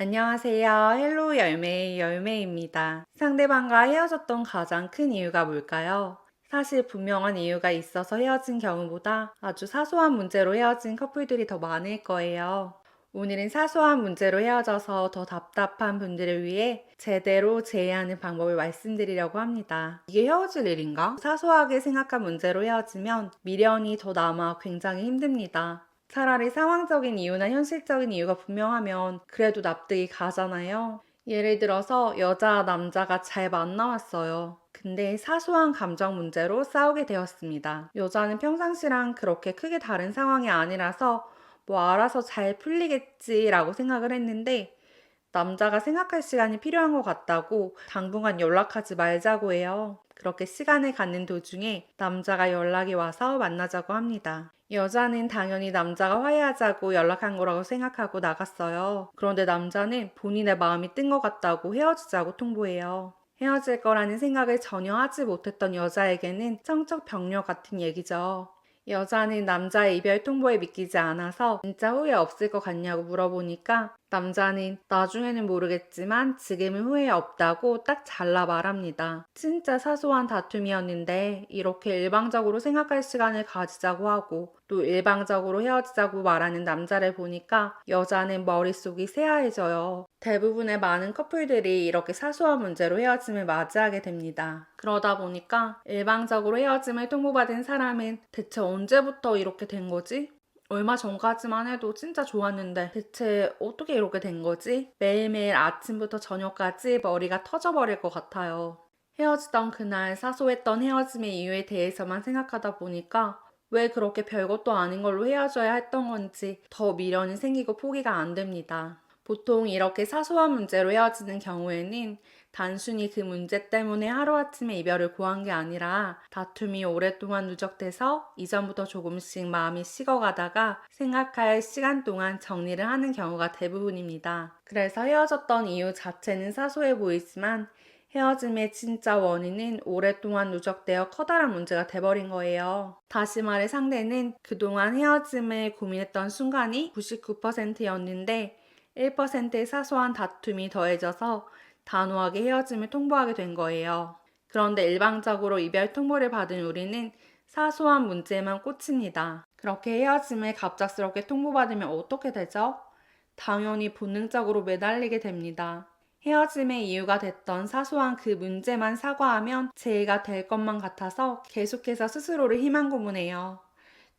안녕하세요. 헬로 열매의 열매입니다. 상대방과 헤어졌던 가장 큰 이유가 뭘까요? 사실 분명한 이유가 있어서 헤어진 경우보다 아주 사소한 문제로 헤어진 커플들이 더 많을 거예요. 오늘은 사소한 문제로 헤어져서 더 답답한 분들을 위해 제대로 제해하는 방법을 말씀드리려고 합니다. 이게 헤어질 일인가? 사소하게 생각한 문제로 헤어지면 미련이 더 남아 굉장히 힘듭니다. 차라리 상황적인 이유나 현실적인 이유가 분명하면 그래도 납득이 가잖아요. 예를 들어서 여자, 남자가 잘 만나왔어요. 근데 사소한 감정 문제로 싸우게 되었습니다. 여자는 평상시랑 그렇게 크게 다른 상황이 아니라서 뭐 알아서 잘 풀리겠지라고 생각을 했는데 남자가 생각할 시간이 필요한 것 같다고 당분간 연락하지 말자고 해요. 그렇게 시간을 갖는 도중에 남자가 연락이 와서 만나자고 합니다. 여자는 당연히 남자가 화해하자고 연락한 거라고 생각하고 나갔어요. 그런데 남자는 본인의 마음이 뜬 것 같다고 헤어지자고 통보해요. 헤어질 거라는 생각을 전혀 하지 못했던 여자에게는 청척병력 같은 얘기죠. 여자는 남자의 이별 통보에 믿기지 않아서 진짜 후회 없을 것 같냐고 물어보니까 남자는 나중에는 모르겠지만 지금은 후회 없다고 딱 잘라 말합니다. 진짜 사소한 다툼이었는데 이렇게 일방적으로 생각할 시간을 가지자고 하고 또 일방적으로 헤어지자고 말하는 남자를 보니까 여자는 머릿속이 새하얘져요. 대부분의 많은 커플들이 이렇게 사소한 문제로 헤어짐을 맞이하게 됩니다. 그러다 보니까 일방적으로 헤어짐을 통보받은 사람은 대체 언제부터 이렇게 된 거지? 얼마 전까지만 해도 진짜 좋았는데 대체 어떻게 이렇게 된 거지? 매일매일 아침부터 저녁까지 머리가 터져버릴 것 같아요. 헤어지던 그날 사소했던 헤어짐의 이유에 대해서만 생각하다 보니까 왜 그렇게 별것도 아닌 걸로 헤어져야 했던 건지 더 미련이 생기고 포기가 안 됩니다. 보통 이렇게 사소한 문제로 헤어지는 경우에는 단순히 그 문제 때문에 하루아침에 이별을 고한 게 아니라 다툼이 오랫동안 누적돼서 이전부터 조금씩 마음이 식어가다가 생각할 시간 동안 정리를 하는 경우가 대부분입니다. 그래서 헤어졌던 이유 자체는 사소해 보이지만 헤어짐의 진짜 원인은 오랫동안 누적되어 커다란 문제가 돼버린 거예요. 다시 말해 상대는 그동안 헤어짐을 고민했던 순간이 99%였는데 1%의 사소한 다툼이 더해져서 단호하게 헤어짐을 통보하게 된 거예요. 그런데 일방적으로 이별 통보를 받은 우리는 사소한 문제에만 꽂힙니다. 그렇게 헤어짐을 갑작스럽게 통보받으면 어떻게 되죠? 당연히 본능적으로 매달리게 됩니다. 헤어짐의 이유가 됐던 사소한 그 문제만 사과하면 제의가 될 것만 같아서 계속해서 스스로를 희망 고문해요.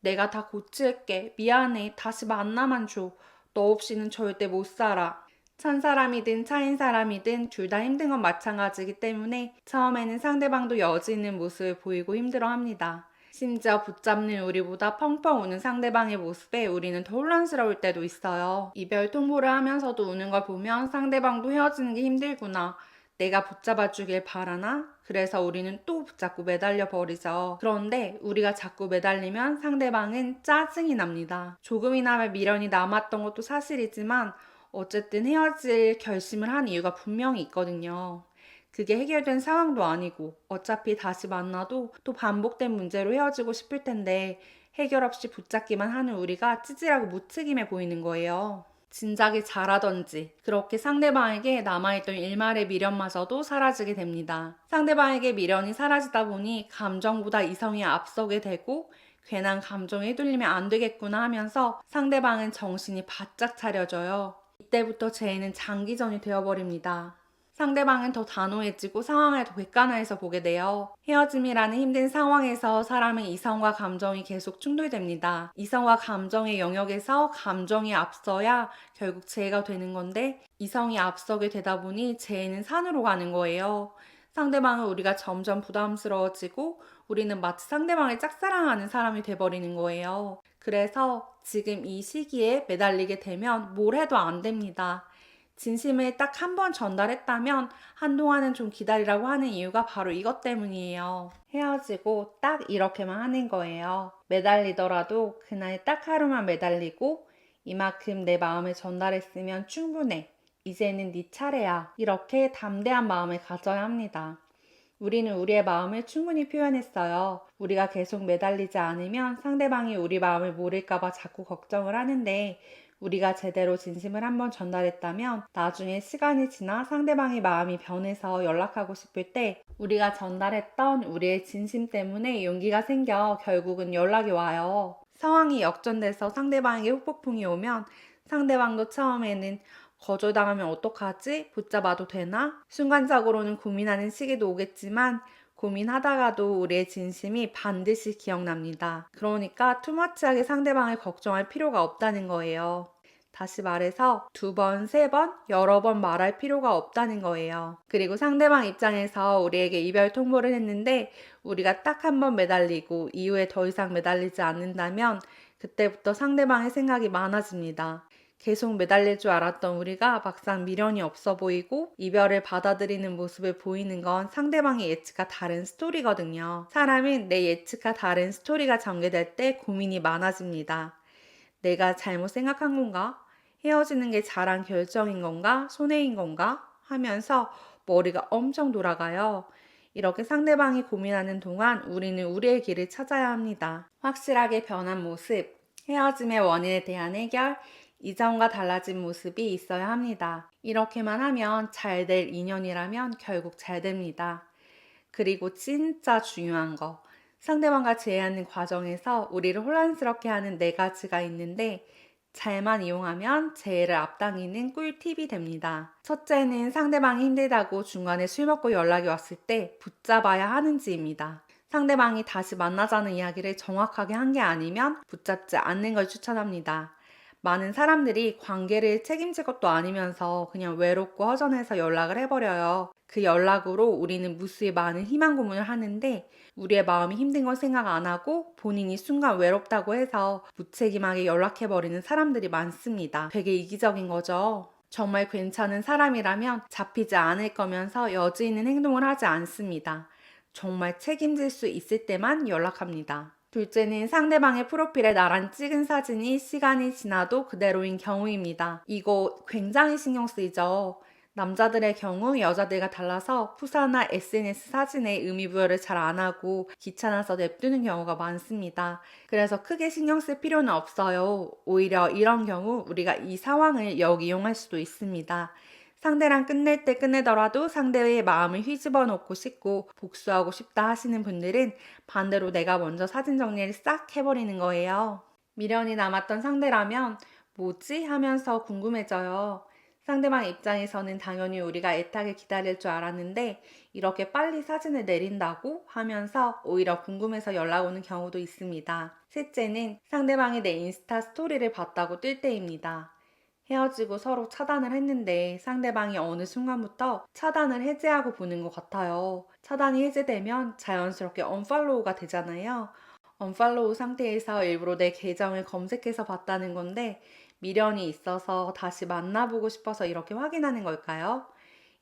내가 다 고칠게. 미안해. 다시 만나만 줘. 너 없이는 절대 못 살아. 찬 사람이든 차인 사람이든 둘 다 힘든 건 마찬가지이기 때문에 처음에는 상대방도 여지 있는 모습을 보이고 힘들어 합니다. 심지어 붙잡는 우리보다 펑펑 우는 상대방의 모습에 우리는 더 혼란스러울 때도 있어요. 이별 통보를 하면서도 우는 걸 보면 상대방도 헤어지는 게 힘들구나. 내가 붙잡아 주길 바라나? 그래서 우리는 또 붙잡고 매달려 버리죠. 그런데 우리가 자꾸 매달리면 상대방은 짜증이 납니다. 조금이나마 미련이 남았던 것도 사실이지만 어쨌든 헤어질 결심을 한 이유가 분명히 있거든요. 그게 해결된 상황도 아니고 어차피 다시 만나도 또 반복된 문제로 헤어지고 싶을 텐데 해결 없이 붙잡기만 하는 우리가 찌질하고 무책임해 보이는 거예요. 진작에 잘하던지 그렇게 상대방에게 남아있던 일말의 미련마저도 사라지게 됩니다. 상대방에게 미련이 사라지다 보니 감정보다 이성이 앞서게 되고 괜한 감정에 휘둘리면 안 되겠구나 하면서 상대방은 정신이 바짝 차려져요. 이때부터 제의는 장기전이 되어버립니다. 상대방은 더 단호해지고 상황을 더 객관화해서 보게 돼요. 헤어짐이라는 힘든 상황에서 사람은 이성과 감정이 계속 충돌됩니다. 이성과 감정의 영역에서 감정이 앞서야 결국 재해가 되는 건데 이성이 앞서게 되다 보니 재해는 산으로 가는 거예요. 상대방은 우리가 점점 부담스러워지고 우리는 마치 상대방을 짝사랑하는 사람이 돼버리는 거예요. 그래서 지금 이 시기에 매달리게 되면 뭘 해도 안 됩니다. 진심을 딱 한 번 전달했다면 한동안은 좀 기다리라고 하는 이유가 바로 이것 때문이에요. 헤어지고 딱 이렇게만 하는 거예요. 매달리더라도 그날 딱 하루만 매달리고 이만큼 내 마음을 전달했으면 충분해. 이제는 네 차례야. 이렇게 담대한 마음을 가져야 합니다. 우리는 우리의 마음을 충분히 표현했어요. 우리가 계속 매달리지 않으면 상대방이 우리 마음을 모를까봐 자꾸 걱정을 하는데 우리가 제대로 진심을 한번 전달했다면 나중에 시간이 지나 상대방의 마음이 변해서 연락하고 싶을 때 우리가 전달했던 우리의 진심 때문에 용기가 생겨 결국은 연락이 와요. 상황이 역전돼서 상대방에게 후폭풍이 오면 상대방도 처음에는 거절당하면 어떡하지? 붙잡아도 되나? 순간적으로는 고민하는 시기도 오겠지만 고민하다가도 우리의 진심이 반드시 기억납니다. 그러니까 투머치하게 상대방을 걱정할 필요가 없다는 거예요. 다시 말해서 두 번, 세 번, 여러 번 말할 필요가 없다는 거예요. 그리고 상대방 입장에서 우리에게 이별 통보를 했는데 우리가 딱 한 번 매달리고 이후에 더 이상 매달리지 않는다면 그때부터 상대방의 생각이 많아집니다. 계속 매달릴 줄 알았던 우리가 막상 미련이 없어 보이고 이별을 받아들이는 모습을 보이는 건 상대방의 예측과 다른 스토리거든요. 사람은 내 예측과 다른 스토리가 전개될 때 고민이 많아집니다. 내가 잘못 생각한 건가? 헤어지는 게 잘한 결정인 건가? 손해인 건가? 하면서 머리가 엄청 돌아가요. 이렇게 상대방이 고민하는 동안 우리는 우리의 길을 찾아야 합니다. 확실하게 변한 모습, 헤어짐의 원인에 대한 해결, 이전과 달라진 모습이 있어야 합니다. 이렇게만 하면 잘 될 인연이라면 결국 잘 됩니다. 그리고 진짜 중요한 거. 상대방과 제해하는 과정에서 우리를 혼란스럽게 하는 네 가지가 있는데 잘만 이용하면 재해를 앞당기는 꿀팁이 됩니다. 첫째는 상대방이 힘들다고 중간에 술 먹고 연락이 왔을 때 붙잡아야 하는지입니다. 상대방이 다시 만나자는 이야기를 정확하게 한 게 아니면 붙잡지 않는 걸 추천합니다. 많은 사람들이 관계를 책임질 것도 아니면서 그냥 외롭고 허전해서 연락을 해버려요. 그 연락으로 우리는 무수히 많은 희망 고문을 하는데 우리의 마음이 힘든 걸 생각 안 하고 본인이 순간 외롭다고 해서 무책임하게 연락해버리는 사람들이 많습니다. 되게 이기적인 거죠. 정말 괜찮은 사람이라면 잡히지 않을 거면서 여지 있는 행동을 하지 않습니다. 정말 책임질 수 있을 때만 연락합니다. 둘째는 상대방의 프로필에 나란히 찍은 사진이 시간이 지나도 그대로인 경우입니다. 이거 굉장히 신경 쓰이죠. 남자들의 경우 여자들과 달라서 푸사나 SNS 사진에 의미부여를 잘 안 하고 귀찮아서 냅두는 경우가 많습니다. 그래서 크게 신경 쓸 필요는 없어요. 오히려 이런 경우 우리가 이 상황을 역이용할 수도 있습니다. 상대랑 끝낼 때 끝내더라도 상대의 마음을 휘집어 놓고 싶고 복수하고 싶다 하시는 분들은 반대로 내가 먼저 사진 정리를 싹 해버리는 거예요. 미련이 남았던 상대라면 뭐지? 하면서 궁금해져요. 상대방 입장에서는 당연히 우리가 애타게 기다릴 줄 알았는데 이렇게 빨리 사진을 내린다고 하면서 오히려 궁금해서 연락 오는 경우도 있습니다. 셋째는 상대방이 내 인스타 스토리를 봤다고 뜰 때입니다. 헤어지고 서로 차단을 했는데 상대방이 어느 순간부터 차단을 해제하고 보는 것 같아요. 차단이 해제되면 자연스럽게 언팔로우가 되잖아요. 언팔로우 상태에서 일부러 내 계정을 검색해서 봤다는 건데 미련이 있어서 다시 만나보고 싶어서 이렇게 확인하는 걸까요?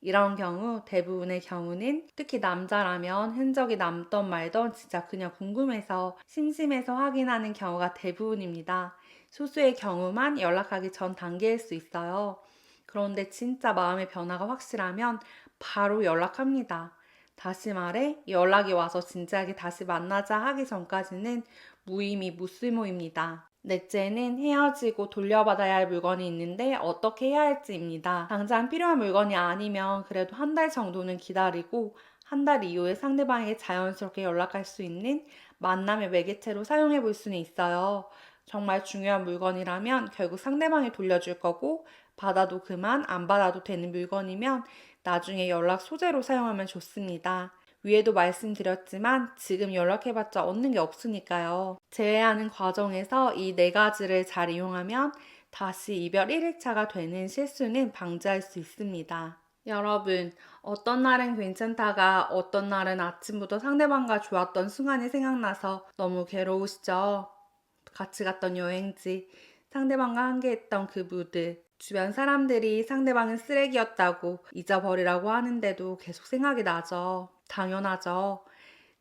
이런 경우 대부분의 경우는 특히 남자라면 흔적이 남던 말던 진짜 그냥 궁금해서 심심해서 확인하는 경우가 대부분입니다. 소수의 경우만 연락하기 전 단계일 수 있어요. 그런데 진짜 마음의 변화가 확실하면 바로 연락합니다. 다시 말해 연락이 와서 진지하게 다시 만나자 하기 전까지는 무의미 무쓸모입니다. 넷째는 헤어지고 돌려받아야 할 물건이 있는데 어떻게 해야 할지입니다. 당장 필요한 물건이 아니면 그래도 한 달 정도는 기다리고 한 달 이후에 상대방에게 자연스럽게 연락할 수 있는 만남의 매개체로 사용해 볼 수는 있어요. 정말 중요한 물건이라면 결국 상대방이 돌려줄 거고 받아도 그만 안 받아도 되는 물건이면 나중에 연락 소재로 사용하면 좋습니다. 위에도 말씀드렸지만 지금 연락해봤자 얻는 게 없으니까요. 제외하는 과정에서 이 네 가지를 잘 이용하면 다시 이별 1일차가 되는 실수는 방지할 수 있습니다. 여러분, 어떤 날은 괜찮다가 어떤 날은 아침부터 상대방과 좋았던 순간이 생각나서 너무 괴로우시죠? 같이 갔던 여행지, 상대방과 함께했던 그 무드, 주변 사람들이 상대방은 쓰레기였다고 잊어버리라고 하는데도 계속 생각이 나죠. 당연하죠.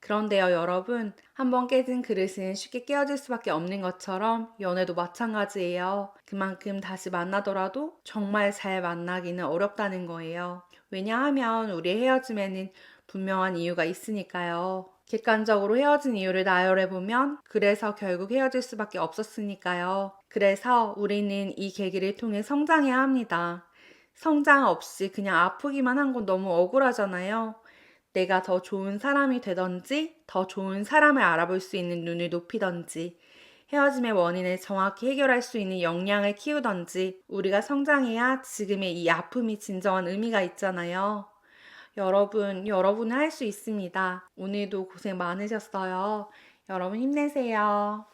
그런데요, 여러분. 한번 깨진 그릇은 쉽게 깨어질 수밖에 없는 것처럼 연애도 마찬가지예요. 그만큼 다시 만나더라도 정말 잘 만나기는 어렵다는 거예요. 왜냐하면 우리 헤어짐에는 분명한 이유가 있으니까요. 객관적으로 헤어진 이유를 나열해보면 그래서 결국 헤어질 수밖에 없었으니까요. 그래서 우리는 이 계기를 통해 성장해야 합니다. 성장 없이 그냥 아프기만 한 건 너무 억울하잖아요. 내가 더 좋은 사람이 되던지, 더 좋은 사람을 알아볼 수 있는 눈을 높이던지, 헤어짐의 원인을 정확히 해결할 수 있는 역량을 키우던지, 우리가 성장해야 지금의 이 아픔이 진정한 의미가 있잖아요. 여러분, 여러분은 할 수 있습니다. 오늘도 고생 많으셨어요. 여러분 힘내세요.